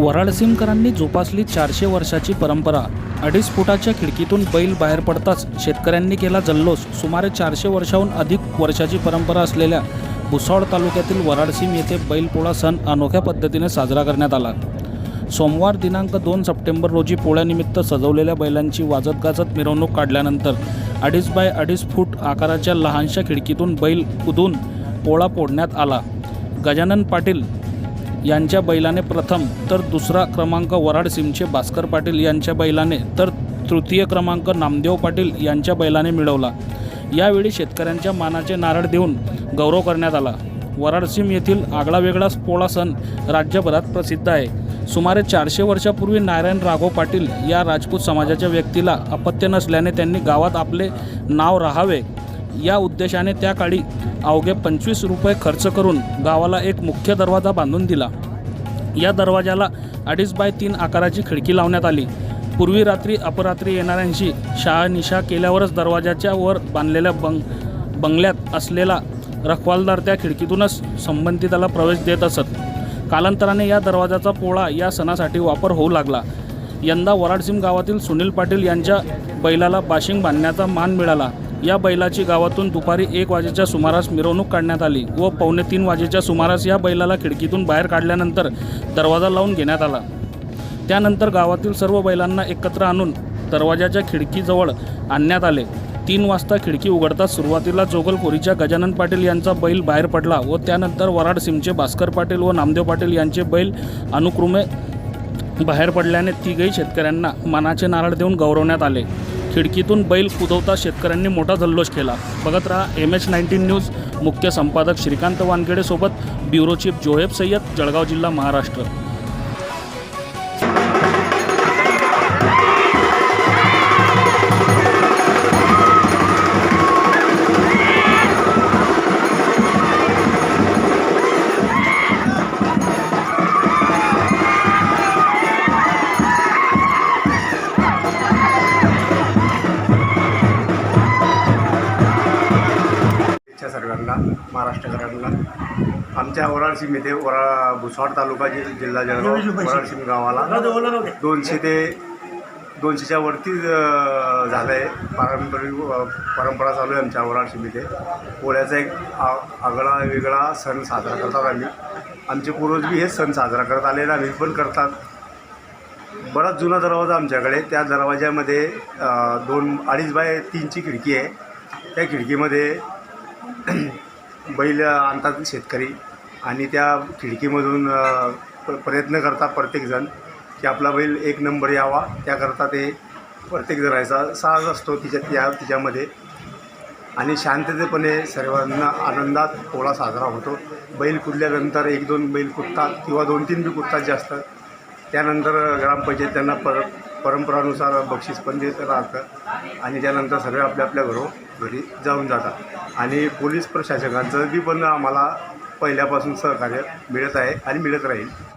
वराडसिमकरांनी जोपासली चारशे वर्षाची परंपरा. अडीच फुटाच्या खिडकीतून बैल बाहेर पडताच शेतकऱ्यांनी केला जल्लोष. सुमारे चारशे वर्षाहून अधिक वर्षाची परंपरा असलेल्या भुसावळ तालुक्यातील वराडसीम येथे बैलपोळा सण अनोख्या पद्धतीने साजरा करण्यात आला. सोमवार दिनांक दोन सप्टेंबर रोजी पोळ्यानिमित्त सजवलेल्या बैलांची वाजत गाजत मिरवणूक काढल्यानंतर अडीच बाय अडीच फूट आकाराच्या लहानशा खिडकीतून बैल कुदून पोळा फोडण्यात आला. गजानन पाटील यांच्या बैलाने प्रथम तर दुसरा क्रमांक वराड सिमचे भास्कर पाटील यांच्या बैलाने तर तृतीय क्रमांक नामदेव पाटील यांच्या बैलाने मिळवला. यावेळी शेतकऱ्यांच्या मानाचे नारळ देऊन गौरव करण्यात आला. वराडसीम येथील आगळावेगळा पोळा सण राज्यभरात प्रसिद्ध आहे. सुमारे चारशे वर्षापूर्वी नारायण राघव पाटील या राजपूत समाजाच्या व्यक्तीला अपत्य नसल्याने त्यांनी गावात आपले नाव राहावे या उद्देशाने त्या काळी अवघे पंचवीस रुपये खर्च करून गावाला एक मुख्य दरवाजा बांधून दिला. या दरवाजाला अडीच बाय तीन आकाराची खिडकी लावण्यात आली. पूर्वी रात्री अपरात्री येणाऱ्यांशी शहानिशा केल्यावरच दरवाजाच्या वर बांधलेल्या बंग बंगल्यात असलेला रखवालदार त्या खिडकीतूनच संबंधिताला प्रवेश देत असत. कालांतराने या दरवाजाचा पोळा या सणासाठी वापर होऊ लागला. यंदा वराडसिम गावातील सुनील पाटील यांच्या बैलाला बाशिंग बांधण्याचा मान मिळाला. या बैलाची गावातून दुपारी एक वाजेच्या सुमारास मिरवणूक काढण्यात आली व पावणे तीन वाजेच्या सुमारास या बैलाला खिडकीतून बाहेर काढल्यानंतर दरवाजा लावून घेण्यात आला. त्यानंतर गावातील सर्व बैलांना एकत्र आणून दरवाजाच्या खिडकीजवळ आणण्यात आले. तीन वाजता खिडकी उघडताच सुरुवातीला जोगलखोरीच्या गजानन पाटील यांचा बैल बाहेर पडला व त्यानंतर वराड सिमचे भास्कर पाटील व नामदेव पाटील यांचे बैल अनुक्रमे बाहेर पडल्याने तिघही शेतकऱ्यांना मानाचे नारळ देऊन गौरवण्यात आले. खिडकीतून बैल कुदवता शेतकऱ्यांनी मोठा जल्लोष केला. बघत राहा एम एच नाईन्टीन न्यूज. मुख्य संपादक श्रीकांत वानखेडेसोबत ब्युरो चीफ जोहेब सय्यद जळगाव जिल्हा महाराष्ट्र. सर्वांना महाराष्ट्रकरांना आमच्या वराडसीम येथे वरा भुसावळ तालुका जि जिल्हा जळगाव वराडसीम गावाला दोनशे ते दोनशेच्या वरती झालं आहे पारंपरिक परंपरा चालू आहे आमच्या वराडसीम येथे. पोळ्याचा एक आ आगळा वेगळा सण साजरा करतात आम्ही. आमचे पूर्वज बी हेच सण साजरा करत आलेला आम्ही पण करतात. बराच जुना दरवाजा आमच्याकडे. त्या दरवाजामध्ये अ, दोन अडीच बाय तीनची खिडकी आहे. त्या खिडकीमध्ये बैल आणतात शेतकरी आणि त्या खिडकीमधून प- प्रयत्न करतात प्रत्येकजण की आपला बैल एक नंबर यावा. त्याकरता ते प्रत्येकजण राहायचा. साहस असतो तिच्या त्या तिच्यामध्ये. आणि शांततेपणे सर्वांना आनंदात पोळा साजरा होतो. बैल कुदल्यानंतर एक दोन बैल कुदतात किंवा दोन तीन बी कुदतात जास्त. त्यानंतर ग्रामपंचायत त्यांना परत परंपरानुसार बक्षीस पण देत राहतं आणि त्यानंतर सगळे आपल्या आपल्या घरो घरी जाऊन जातात. आणि पोलीस प्रशासकांचं बी पण आम्हाला पहिल्यापासून सहकार्य मिळत आहे आणि मिळत राहील.